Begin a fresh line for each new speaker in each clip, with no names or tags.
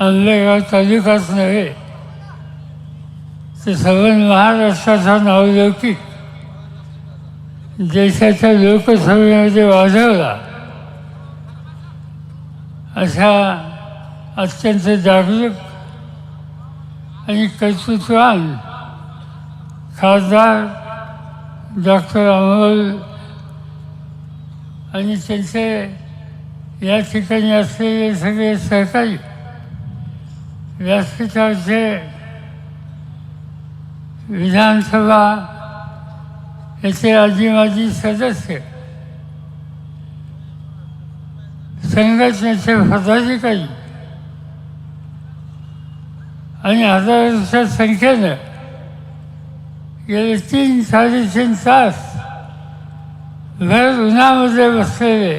आंबेगाव तालुकाच नव्हे तर सगळं महाराष्ट्राचा नावलौकिक. देशाच्या लोकसभेमध्ये वाजवला अशा अत्यंत जागरूक आणि कर्तृत्वान खासदार डॉक्टर अमोल आणि त्यांचे या ठिकाणी असलेले सगळे सहकारी व्यासपीठाचे विधानसभा याचे आजी माजी सदस्य. संघटनेचे पदाधिकारी. आणि हजारांच्या संख्येनं गेले तीन साडेतीन तास भर उन्हामध्ये बसलेले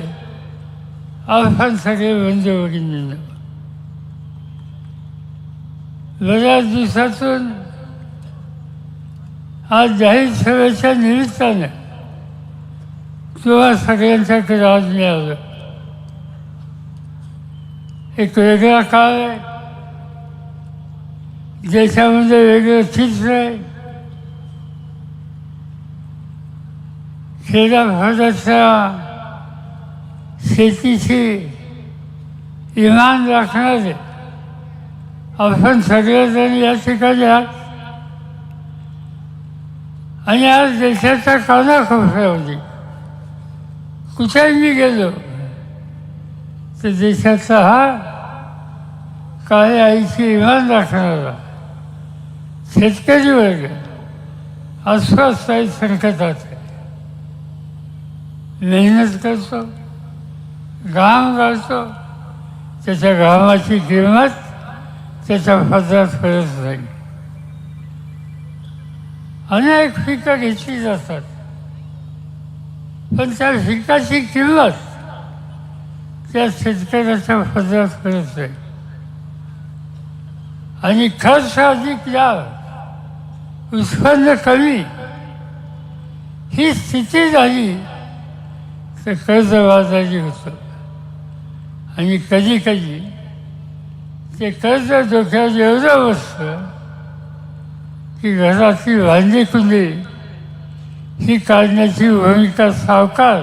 आव्हान सगळे बंधू भगिनींना बऱ्याच दिवसातून आज जाहीर सभेच्या निमित्ताने किंवा सगळ्यांसाठी राज मिळालं. एक वेगळा काळ आहे. देशामध्ये वेगळं चित्र आहे. खेड्याभागाच्या शेतीशी इमान राखणारे आपण सगळेजण या ठिकाणी आहात. आणि आज देशाच्या कानाकोपऱ्यामध्ये कुठेही मी गेलो तर देशाचा हा काळ्या आईची इमान राखणारा शेतकरी वर्ग अस्वस्थ आहे संकटात मेहनत करतो घाम घालतो त्याच्या घामाची किंमत त्याच्या पदरात पडत नाही अनेक पिकं घेतली जातात. पण त्या पिकाची किंमत त्या शेतकऱ्याच्या पदरात पडत नाही आणि खर्च अधिक या उत्पन्न कमी ही स्थिती झाली तर कर्जबाजारी होतं. आणि कधी कधी ते कर्ज डोक्यात एवढं बसतं की घरातली भांडी कुंडी ही काढण्याची भूमिका सावकार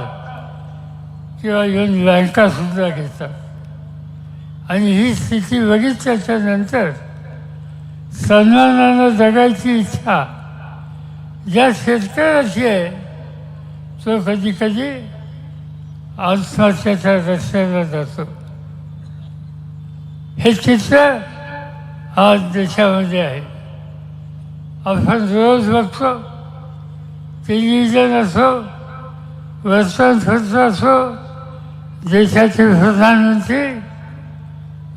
किंवा येऊन बँकासुद्धा घेतात आणि ही स्थिती बघितल्याच्या नंतर सन्मानानं जगायची इच्छा ज्या शेतकऱ्याची आहे तो कधी कधी आत्महत्याच्या रस्त्याला जातो. हे चित्र आज देशामध्ये आहे. आपण रोज बघतो टेलिव्हिजन असो वर्तमानपत्र असो देशाचे प्रधानमंत्री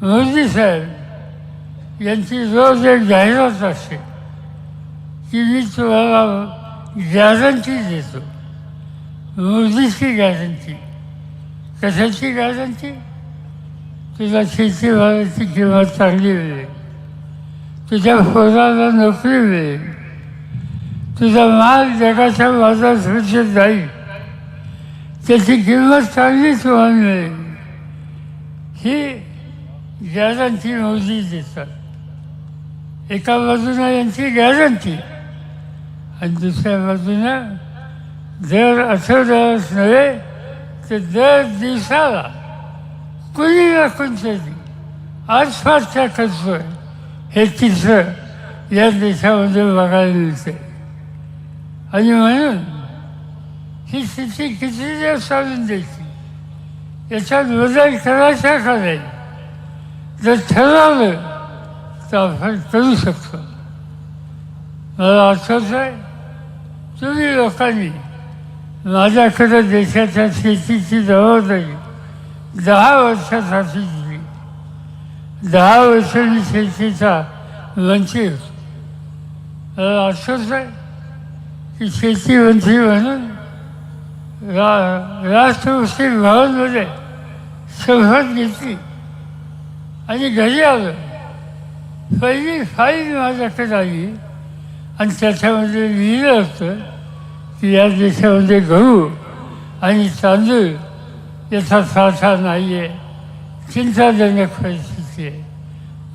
मोदी साहेब यांची रोज एक जाहिरात असते. की मी तुम्हाला गॅरंटी देतो. मोदीची गॅरंटी कशाची गॅरंटी तुला शेतीमालाची किंमत चांगली मिळेल तुझ्या पोराला नोकरी मिळेल तुझा माल जगाच्या बाजारपेठेत जाईल. त्याची किंमत चांगली तुम्हाला मिळेल ही गॅरंटी मोदी देतात. एका बाजूनं यांची गॅरंटी आणि दुसऱ्या बाजूनं दर आठवड्यालाच नव्हे तर दर दिवसाला कुणी ना कोणतरी आसपासच्या करतोय हे चित्र या देशामध्ये बघायला मिळते आणि म्हणून ही स्थिती किती दिवस चालून द्यायची? याच्यात बदल करायचा का नाही? जर ठरवलं तर आपण करू शकतो. मला आठवत आहे तुम्ही लोकांनी माझ्याकडे देशाच्या शेतीची जबाबदारी दहा वर्षासाठी दिली दहा वर्षांनी शेतीचा वंचित असंच आहे की शेती मंत्री म्हणून रा राष्ट्रपती भवनमध्ये शपथ घेतली आणि घरी आलं. पहिली फाईल माझ्याकडे आली आणि त्याच्यामध्ये लिहिलं होतं की या देशामध्ये गहू आणि तांदूळ याचा साठा नाही आहे चिंताजनक परिस्थिती आहे.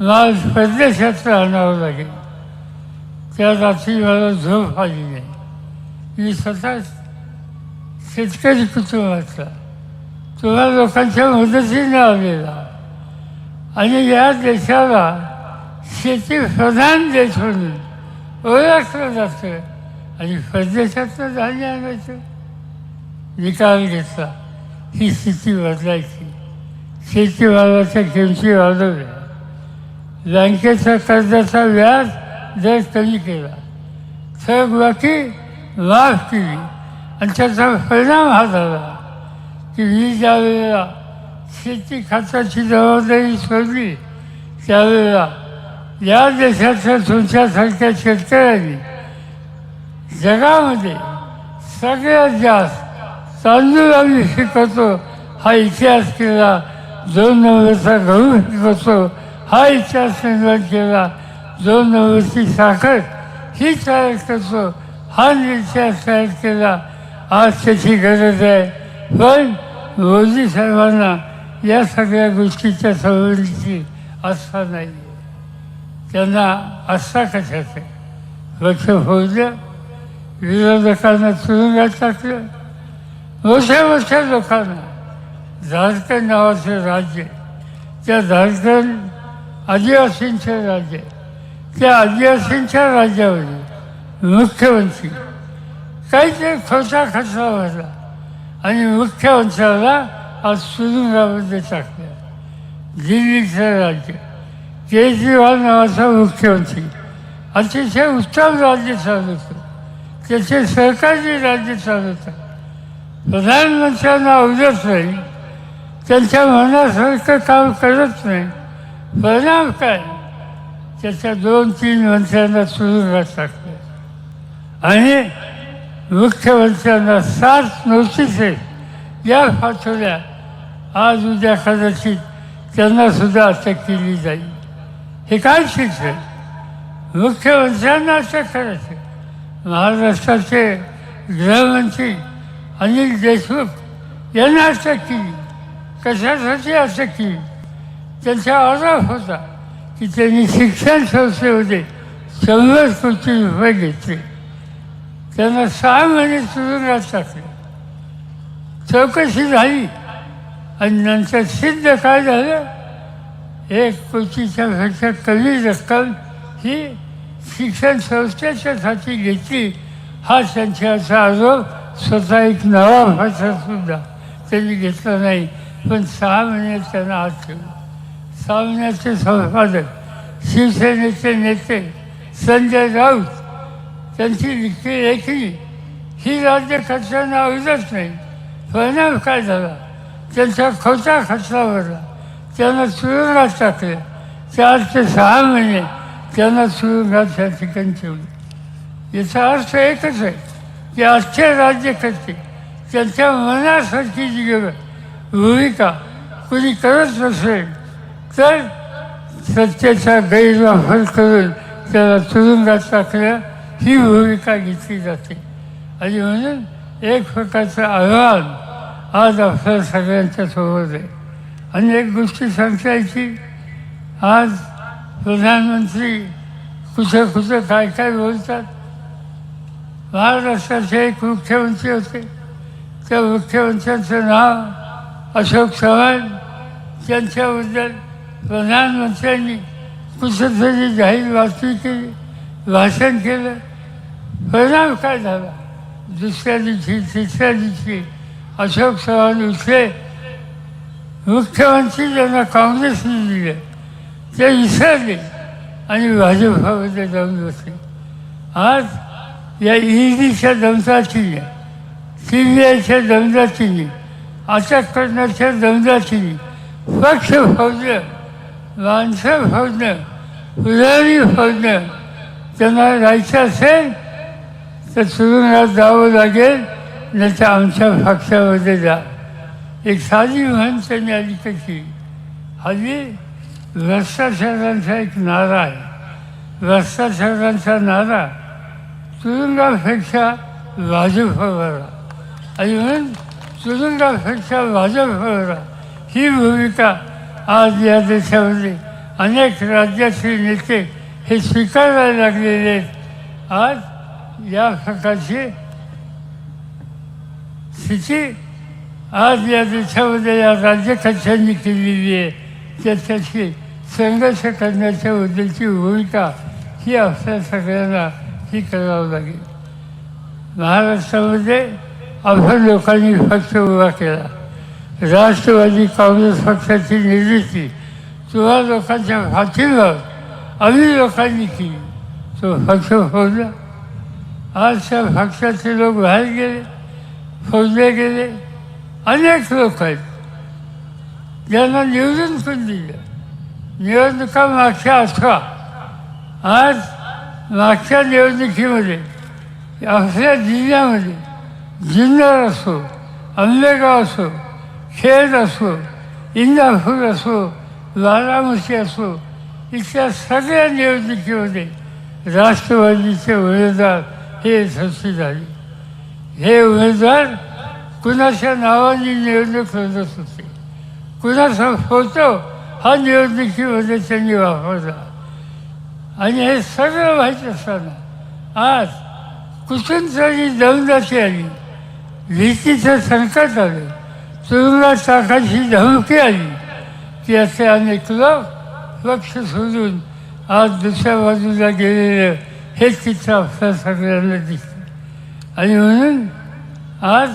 मला परदेशात राहणावं लागेल. त्या रात्री मला झोप आली नाही. मी स्वतः शेतकरी कुटुंबाचा. तुम्हा लोकांच्या मदतीने आलेला. आणि या देशाला शेती प्रधान देश म्हणून ओळखलं जातं. आणि परदेशातनं धान्य आणायचं. निकाल घेतला. ही स्थिती बदलायची शेतीमालाच्या किमती वाढवल्या बँकेच्या कर्जाचा व्याज दर कमी केला. थकबाकी माफ केली. आणि त्याचा परिणाम हा झाला. की मी ज्यावेळेला शेती खात्याची जबाबदारी सोडली त्यावेळेला या देशाच्या तुमच्यासारख्या शेतकऱ्यांनी जगामध्ये सगळ्यात जास्त तांदूळ आम्ही शिकवतो हा इतिहास केला. दोन नंबरचा गहू शिकवतो हा इतिहास निर्माण केला. दोन नव्वदची साखर ही तयार करतो हा इतिहास तयार केला. आज त्याची गरज आहे. पण मोदी साहेबांना या सगळ्या गोष्टीच्या संबंधीची आस्था नाही त्यांना आस्था कशाच आहे? लक्ष फोडलं विरोधकांना तुरुंगात टाकलं. मोठ्या मोठ्या लोकांना झारखंड नावाचं राज्य। त्या झारखंड आदिवासींचं राज्य। त्या आदिवासींच्या राज्यामध्ये मुख्यमंत्री। काहीतरी खोटा खचला भरला आणि मुख्यमंत्र्याला आज सुरुंगामध्ये टाकलं। दिल्लीचं राज्य। केजरीवाल नावाचा मुख्यमंत्री। अतिशय उत्तम राज्य चालवतो त्याचे सहकारी राज्य चालवतात प्रधानमंत्र्यांना आवडत नाही. त्यांच्या मनासारखं काम करत नाही. परिणाम काय? त्याच्या दोन तीन मंत्र्यांना तुरुंगात टाकले आणि मुख्यमंत्र्यांना सात नोटिसेस या पाठवल्या. आज उद्या कदाचित त्यांना सुद्धा अटक केली जाईल. हे काय शिक्षण मुख्यमंत्र्यांना अटक करायचं. महाराष्ट्राचे गृहमंत्री अनिल देशमुख यांना अटक केली कशासाठी अटक केली त्यांचा आरोप होता की त्यांनी शिक्षण संस्थेमध्ये शंभर कोटी रुपये घेतले. त्यांना सहा महिने तुरुंगात टाकले चौकशी झाली आणि नंतर सिद्ध काय झालं? एक कोटीच्या पेक्षा कमी रक्कम ही शिक्षण संस्थेच्यासाठी घेतली. हा त्यांच्याचा आरोप स्वतः एक नवा भाषा सुद्धा त्यांनी घेतला नाही पण सहा महिन्यात त्यांना आत ठेवलं सहा महिन्याचे संपादक शिवसेनेचे नेते संजय राऊत त्यांची लिखी लेखी ही राज्य राज्यकर्त्यांना आवडत नाही? परिणाम काय झाला? त्यांचा खोटा खचला भरला त्यांना सुरुंगात टाकले. चार ते सहा महिने त्यांना सुरुंगात त्या ठिकाणी ठेवले. याचा अर्थ एकच आहे. की राज्य करते त्यांच्या मनासारखी जी ग- भूमिका कोणी करत नसेल तर सत्तेचा गैरवापर करून त्याला तुरुंगात टाकल्या ही भूमिका घेतली जाते. आणि म्हणून एक प्रकारचं आव्हान आज आपल्या सगळ्यांच्या सोबत आहे. अनेक गोष्टी सांगता आज प्रधानमंत्री कुठं कुठं काय काय बोलतात महाराष्ट्राचे एक मुख्यमंत्री होते. त्या मुख्यमंत्र्यांचं नाव अशोक चव्हाण त्यांच्याबद्दल प्रधानमंत्र्यांनी कुठंतरी जाहीर बातमी केली भाषण केलं. परिणाम काय झाला? दुसऱ्या दिवशी तिसऱ्या दिवशी अशोक चव्हाण उठले. मुख्यमंत्री ज्यांना काँग्रेसने दिले ते विसरले आणि भाजपामध्ये जाऊन बसले. आज या ईडीच्या दमदाटीने सी बी आयच्या दमदाटीने अटक करण्याच्या दमदाटीने पक्ष फौजलं माणसं फौजणं पुजारी फौजणं त्यांना राहायचं असेल तर तुरुंगात जावं लागेल नाही तर आमच्या पक्षामध्ये जा. एक साधी म्हण त्यांनी आली कशी हल्ली भ्रष्टाचारांचा एक नारा आहे. भ्रष्टाचारांचा नारा तुरुंगापेक्षा भाजपवर आणि म्हणून तुरुंगापेक्षा भाजपवर ही भूमिका आज या देशामध्ये अनेक राज्यातील नेते हे स्वीकारायला लागलेले आहेत. आज या प्रकारची स्थिती आज या देशामध्ये या राज्यकक्षांनी केलेली आहे. त्याच्याशी संघर्ष करण्याच्या बद्दलची भूमिका ही आपल्या सगळ्यांना ही करावं लागेल महाराष्ट्रामध्ये आपण लोकांनी पक्ष उभा केला. राष्ट्रवादी काँग्रेस पक्षाची निर्मिती किंवा लोकांच्या फाशीवर आम्ही लोकांनी केली. तो पक्ष फोडला. आज त्या पक्षाचे लोक बाहेर गेले फोडले गेले. अनेक लोक आहेत. ज्यांना निवडून पण दिलं. निवडणुका मागच्या अठरा. आज मागच्या निवडणुकीमध्ये आपल्या जिल्ह्यामध्ये जुन्नर असो आंबेगाव असो खेड असो इंदापूर असो बारामती असो इथल्या सगळ्या निवडणुकीमध्ये राष्ट्रवादीचे उमेदवार हे यशस्वी झाले. हे उमेदवार कुणाच्या नावाने निवडणूक लढत होते? कुणाचा फोटो हा निवडणुकीमध्ये त्यांनी वापरला? आणि हे सगळं माहीत असताना आज कुठून तरी दमदाची आली. भीतीचं संकट आलं तुरुंगात टाकायची धमकी आली. की असे अनेक लोक लक्ष सोडून आज दुसऱ्या बाजूला गेलेलं हे चित्र आपल्या सगळ्यांना दिसतं. आणि म्हणून आज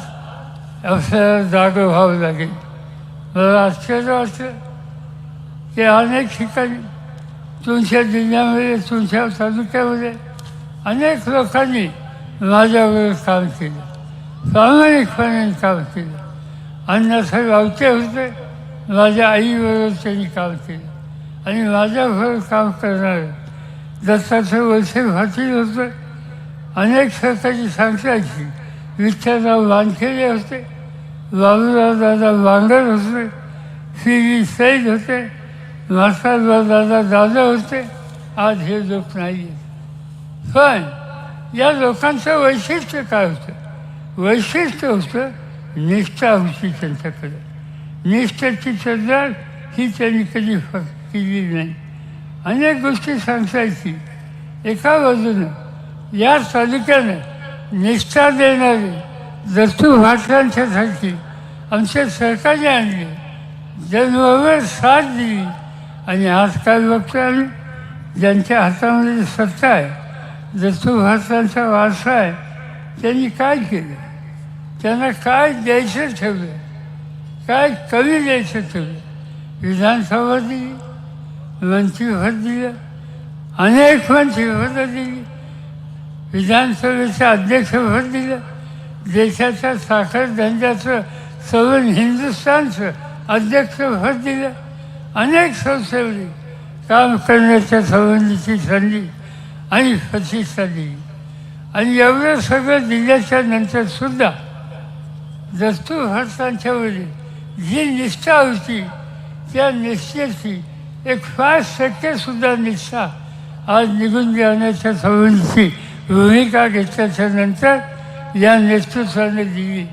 आपल्याला जागं व्हावं लागेल. मला आश्चर्य वाटतं की अनेक ठिकाणी तुमच्या जिल्ह्यामध्ये तुमच्या तालुक्यामध्ये अनेक लोकांनी माझ्याबरोबर काम केलं प्रामाणिकपणे काम केलं. अण्णासाहेब गावचे होते माझ्या आईबरोबर त्यांनी काम केलं. आणि माझ्याबरोबर काम करणारे दत्ताचं वळसे पाटील होतं अनेक सरकारी सांगतायची विठ्ठलराव वानखेडे होते बाबूराव दादा वांगर होते श्री सैद होते मास्टरराव दादा दादा होते आज हे लोक नाही आहेत पण या लोकांचं वैशिष्ट्य काय होतं? वैशिष्ट्य होतं निष्ठा होती त्यांच्याकडे. निष्ठाची चर्चा ही त्यांनी कधी केली नाही. अनेक गोष्टी सांगतायची एका बाजूनं या तालुक्यानं निष्ठा देणारे दत्तू भाटलांच्यासाठी आमच्या सरकारने आणले जन्मवर साथ दिली आणि आजकाल बघतो आम्ही ज्यांच्या हातामध्ये सत्ता आहे दत्तू भारतांचा वारसा आहे त्यांनी काय केलं? त्यांना काय द्यायचं ठेवलं काय कमी द्यायचं ठेवलं विधानसभा दिली मंत्रीपद दिलं अनेक मंत्रीपदं दिली विधानसभेचं अध्यक्षपद दिलं देशाच्या साखर धंद्याचं सवन हिंदुस्थानचं अध्यक्षपद दिलं. अनेक संस्थेवरी काम करण्याच्या संबंधीची संधी आणि प्रतिष्ठा दिली आणि एवढं सगळं दिल्याच्या नंतर सुद्धा दस्तू जी निष्ठा होती त्या निष्ठेची एक पाच टक्केसुद्धा निष्ठा आज निघून जाण्याच्या संबंधीची भूमिका घेतल्याच्या नंतर या नेतृत्वाने दिली.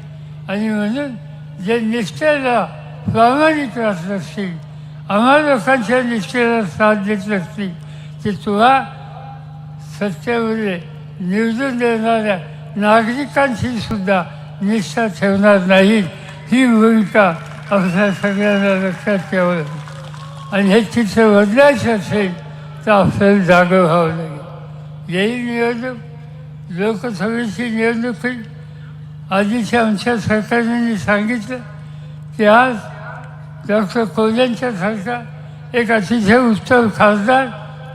आणि म्हणून जे निष्ठेला प्रामाणिक राहत असतील आम्हाला लोकांच्या निष्ठेला साथ देत असतील की तुला सत्तेमध्ये निवडून देणाऱ्या नागरिकांची सुद्धा निष्ठा ठेवणार नाही. ही भूमिका आपल्या सगळ्यांना लक्षात ठेवावं लागेल. आणि हे चित्र बदलायचं असेल तर आपल्याला जागं व्हावं लागेल. येईल निवडणूक लोकसभेची निवडणूक होईल. आधीच्या आमच्या सरकारने सांगितलं की आज डॉक्टर कोल्यांच्यासारखा एक अतिशय उत्तम खासदार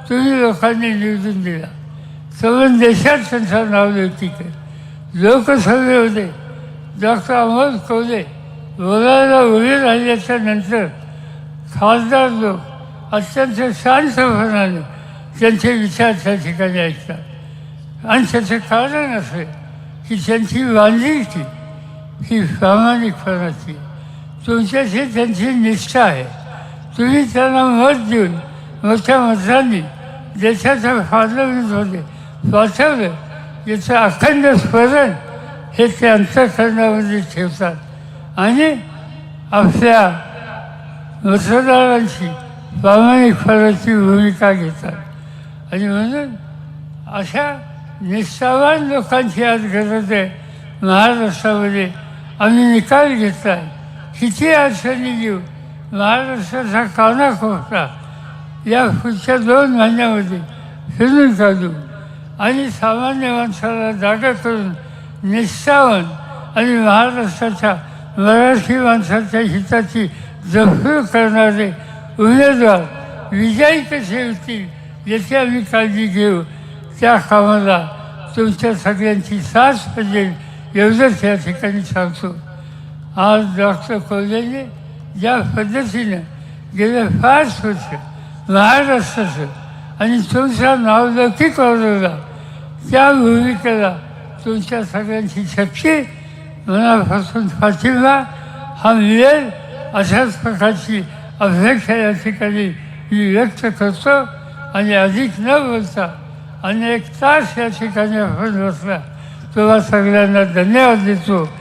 तुम्ही लोकांनी निवडून दिला. सगळं देशात त्यांचं नाव लौकिक आहे होते. डॉक्टर अमोल कोल्हे बोलायला उभे राहिल्याच्या नंतर खासदार लोक अत्यंत शांतपणाने त्यांचे विचार त्या ठिकाणी ऐकतात. आणि त्याचं कारण असे की त्यांची बांधिलकी ही प्रामाणिकपणाची. तुमच्याशी त्यांची निष्ठा आहे. तुम्ही त्यांना मत देऊन मोठ्या मतांनी देशाच्या होते. पाठवलं याचं अखंड स्मरण हे ते अंतकरणामध्ये ठेवतात. आणि आपल्या मतदारांची प्रामाणिकपणाची भूमिका घेतात. आणि म्हणून अशा निष्ठावान लोकांची आज गरज आहे. महाराष्ट्रामध्ये आम्ही निकाल घेतला किती अडचणी देऊ? महाराष्ट्राचा कानाकोपरा या पुढच्या दोन महिन्यामध्ये फिरून काढू आणि सामान्य माणसाला जागा करून निष्ठावन आणि महाराष्ट्राच्या मराठी माणसाच्या हिताची जपणूक करणारे उमेदवार विजयी कसे होतील याची आम्ही काळजी घेऊ. त्या कामाला तुमच्या सगळ्यांची साथ पाहिजे एवढंच या ठिकाणी सांगतो. आज डॉक्टर कोल्हेने ज्या पद्धतीनं गेले पाच वर्ष महाराष्ट्राचं आणि तुमचा नावलौकिक वाढवला त्या भूमिकेला तुमच्या सगळ्यांची शक्ती मनापासून पाठिंबा हा मिळेल अशाच प्रकारची अपेक्षा या ठिकाणी मी व्यक्त करतो. आणि अधिक न बोलता अनेक तास या ठिकाणी आपण बसला. तुला सगळ्यांना धन्यवाद देतो.